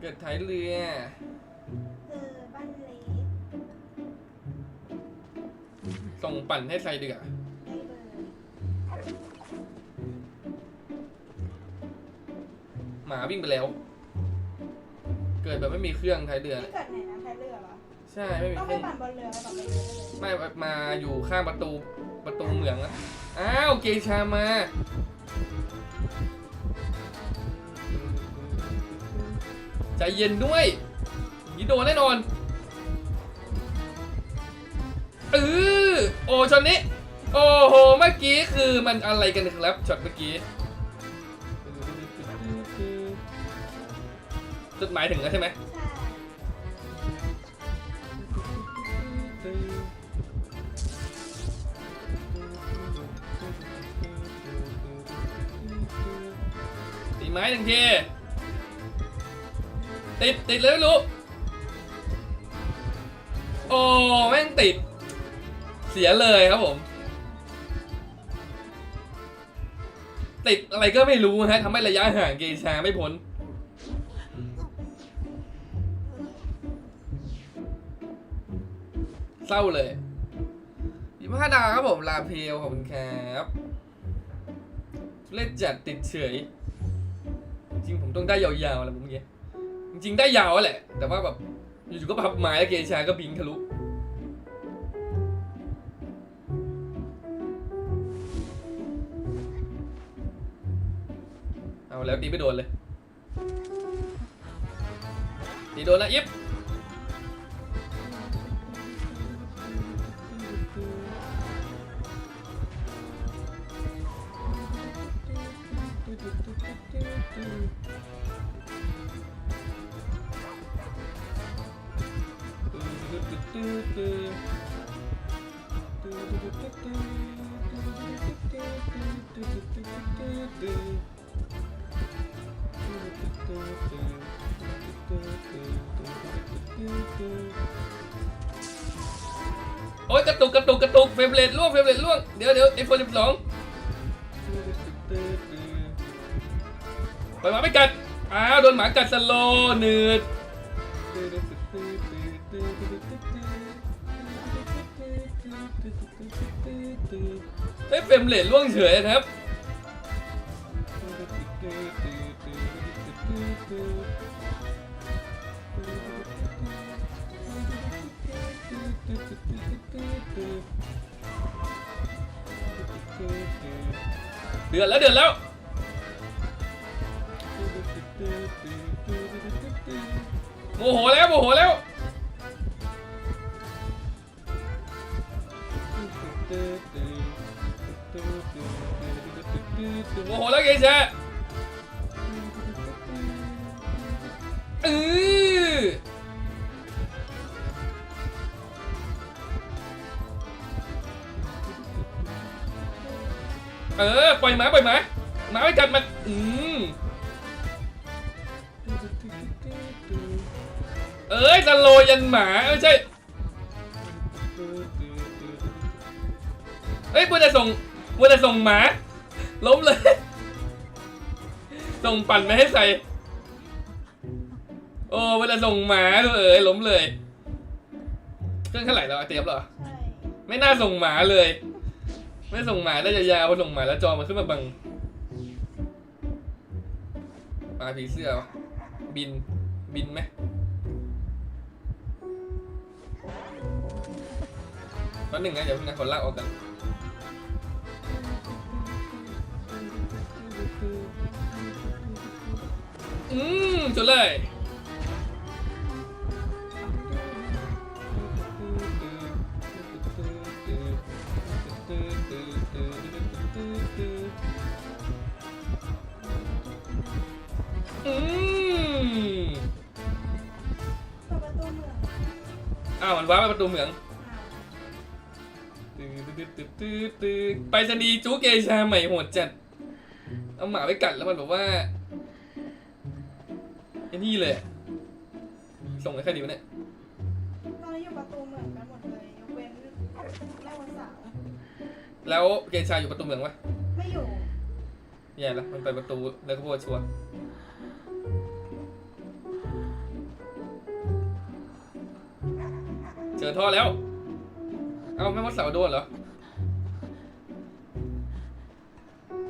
เกิดท้ายเรือคือบ้านเล็กส่งปั่นให้ใครดีกว่าได้เลยหมาวิ่งไปแล้ว เกิดแบบไม่มีเครื่องท้ายเรือ ที่เกิดไหนนะท้ายเรือเหรอ ใช่ไม่มีต้องเคไปรื่องปั่นบนเรือแล้วกลับไปเรือได้เลยไม่มาอยู่ข้างประตูประตูเหมืองอะอ้าวเกชามา ใจเย็นด้วยนี่โดนแน่นอนเออโอ้ช็อตนี้ โอ้โห เมื่อกี้คือมันอะไรกันครับช็อตเมื่อกี้ จดหมายถึงแล้วใช่ไหมใช่ตีไม้หนึ่งที ติด ติดเลยไม่รู้ โอ้แม่งติด เสียเลยครับผม ติดอะไรก็ไม่รู้ฮะทำให้ระยะห่างเกชาไม่พ้นเศร้าเลยยี่ห้าดาวครับผม ลาเพลขอบคุณครับเล่นจัดติดเฉย จริงผมต้องได้ยาวๆแหละผมเมื่อกี้ จริงๆได้ยาวแหละ แต่ว่าแบบอยู่ๆก็พับไม้แล้วเกชาก็บิงทะลุเอาแล้วตีไม่โดนเลยตีโดนนะยิบ โอ๊ยกระตุกกระตุกกระตุกเฟรมเรทล่วงเฟรมเรทล่วงเดี๋ยวเดี๋ยวไอโฟนสิบสองไปหมาไม่กัดอ้าวโดนหมากัดสโลหนืด เฮ้ยเฟรมเรทล่วงเฉยครับเดือดแล้วเดือดแล้วโมโหแล้วโมโหแล้ว โมโหแล้วเกชเออเออปล่อยหมาปล่อยหมาหมาไม่กัดมันอืมเอ้ยจะโลยันหมาไม่ใช่เอ้ยมัวแต่ส่งมัวแต่ส่งหมา ล้มเลย ส่งปั่นไปให้ใส่โอ้เวลาส่งหมาเอ้ยล้มเลย เครื่องเท่าไหร่แล้วอะเตรียมเหรอ ใช่ ไม่น่าส่งหมาเลย ไม่ส่งหมาได้ยาวๆพอส่งหมาแล้วจอมันขึ้นมาบังปลาผีเสื้อวะบิน บินไหมตอนหนึ่งนะเดี๋ยวพี่นะขอลากออกกัน อืมจุเลยอืมเปิดประตูเหมืองอ้าวมันว้าร์ปไปประตูเหมืองตื้อตื้อตื้อตื้อตื้อไปสนีย์จูเกชาใหม่โหดจัด เอาหมาไปกัดแล้วมันบอกว่า ไอ้นี่เลย ส่งให้ใครดีวะเนี่ยตอนนี้อยู่ประตูเหมือนกันหมดเลยยกเว้นแม่วันสาวแล้วเกชาอยู่ประตูเหมืองวะไม่อยู่แย่แล้วมันไปประตูแล้วก็โพชัวร์เจอท่อแล้ว เอาแม่มดเสาโดนเหรอ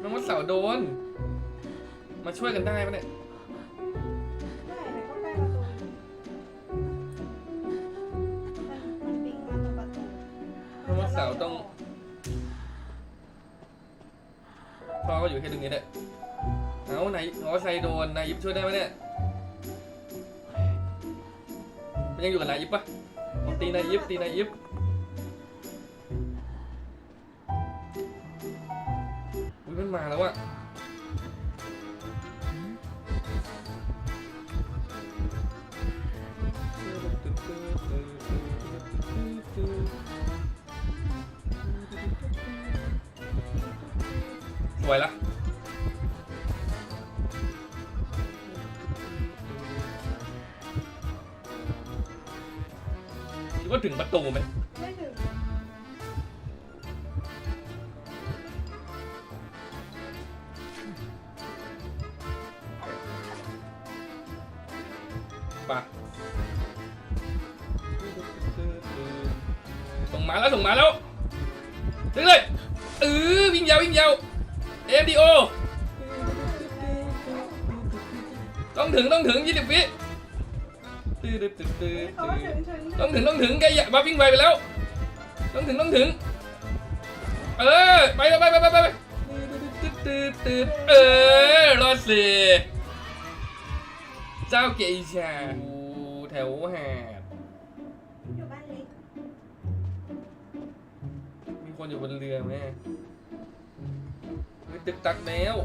แม่มดเสาโดน มาช่วยกันได้ไหมเนี่ย เพราะว่าเสาต้องพ่อก็อยู่แค่ตรงนี้แหละเอาไหนอ๋อใครโดนนายยิบช่วยได้ไหมเนี่ยมันยังอยู่กับนายยิบปะผมตีนายยิบตีนายยิบอุ้ยมันมาแล้วอะ สวยละคิดว่าถึงประตูไหมไม่ถึงปะส่งมาแล้วส่งมาแล้วถึงเลยเออวิ่งยาววิ่งยาว เอ็มดีโอต้องถึงต้องถึงยี่สิบวิตื้อตื้อตื้อตื้อเขาว่าถึงถึงต้องถึงต้องถึงแกอย่ามาวิ่งไวไปแล้ว ต้องถึงต้องถึง เออไปไปไปไปไปไปตื้อตื้อตื้อเออรอดสิเจ้าเกอิชาอยู่แถวหาดอยู่บ้านเล็กมีคนอยู่บนเรือไหม เฮ้ยตึกตักแล้ว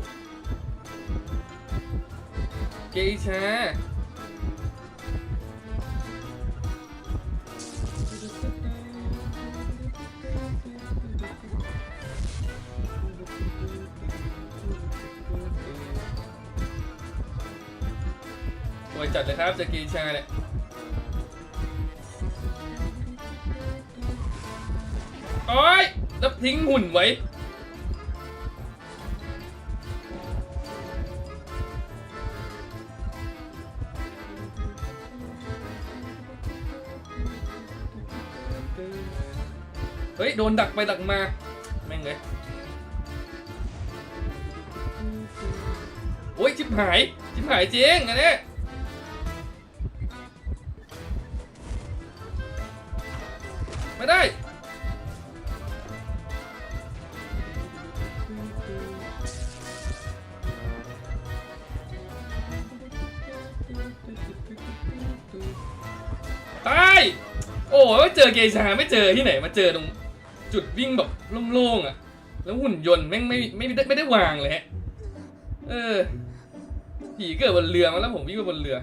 เกอิชาสวยจัดเลยครับจอเกอิชาเนี่ยโอ้ยแล้วทิ้งหุ่นไว้ ฮ้ย โดนดักไปดักมา แม่งเลยโอ้ยชิบหายชิบหายจริงอันนี้ไม่ได้ตายโอ้ยเจอเกชาไม่เจอที่ไหนมาเจอตรง จุดวิ่งแบบโล่งๆอะ แล้วหุ่นยนต์แม่งไม่ไม่ได้ไม่ได้วางเลยฮะ เออ ผีเกิดบนเรือมาแล้วผมวิ่งไปบนเรือ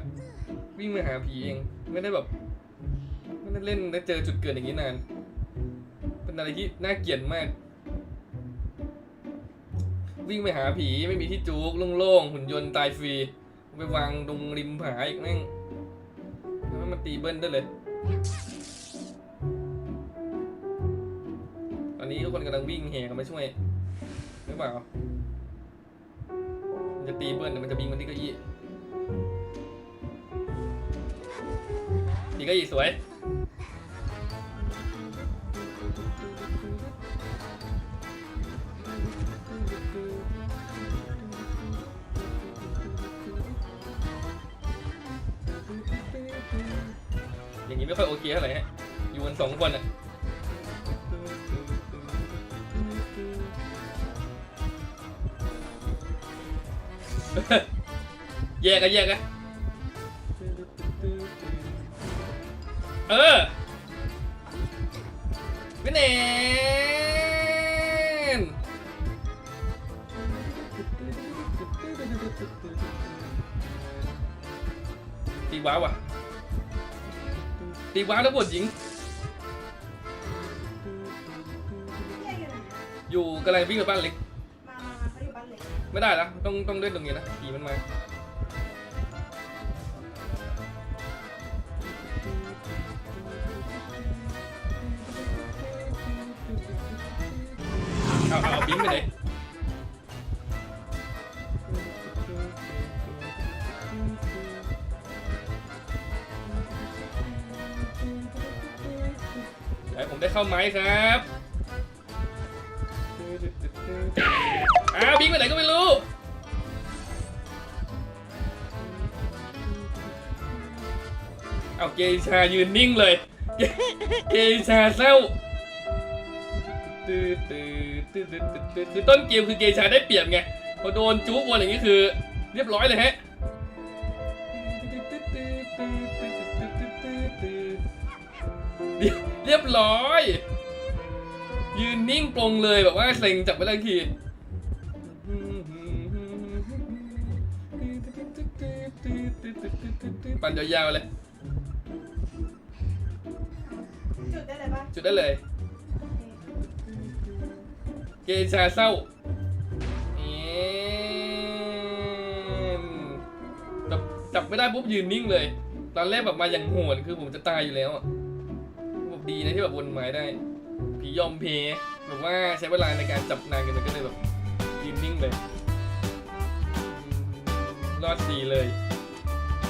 วิ่งมาหาผีเอง ไม่ได้แบบไม่ได้เล่นได้เจอจุดเกิดอย่างนี้นาน เป็นอะไรที่น่าเกลียดมาก วิ่งไปหาผีไม่มีที่จุกโล่งๆหุ่นยนต์ตายฟรี ไปวางตรงริมผาอีกแม่งแล้วมันตีเบิ้ลได้เลย อนนี้ทุกคนกำลังวิ่งแห่กันมาช่วยหรือเปล่า มันจะตีเบิ้ลเดี๋ยวมันจะบิงมันที่เก้าอี้ตีเก้าอี้สวยอย่างนี้ไม่ค่อยโอเคเท่าไหร่ฮะอยู่กันสองคนอะ แยกกันแยกกันเออไม่เนนตีว้าวอะตีว้าวแล้วบทหญิง อยู่ไหนอะอยู่กำลังวิ่งไปบ้านเล็ก ไม่ได้แล้วต้องต้องเล่นตรงนี้นะผีมันมาเอาเอาบิงไปไหนให้ผมได้เข้าไหมครับ บิงไปไหนก็ไม่รู้ เอาเกชายืนนิ่งเลย เกชาเศร้าตืดตืดตืดตืดตืดตืดคือต้นเกมคือเกชาได้เปรียบไง พอโดนจู๊บวนอย่างนี้คือ เรียบร้อยเลยฮะเรียบร้อย ยืนนิ่งปลงเลยแบบว่าเซ็งจับไปเลยที ปั่นยาวๆเลย จุดได้เลยปะจุดได้เลยเกชาเศร้าเอ็มแบบจับไม่ได้ปุ๊บยืนนิ่งเลย ตอนแรกแบบมาอย่างโหดคือผมจะตายอยู่แล้วอะแบบดีนะที่แบบวนไม้ได้ ผียอมเพแบบว่าใช้เวลาในการจับนานกันเลยก็เลยแบบยืนนิ่งเลย รอดดีเลย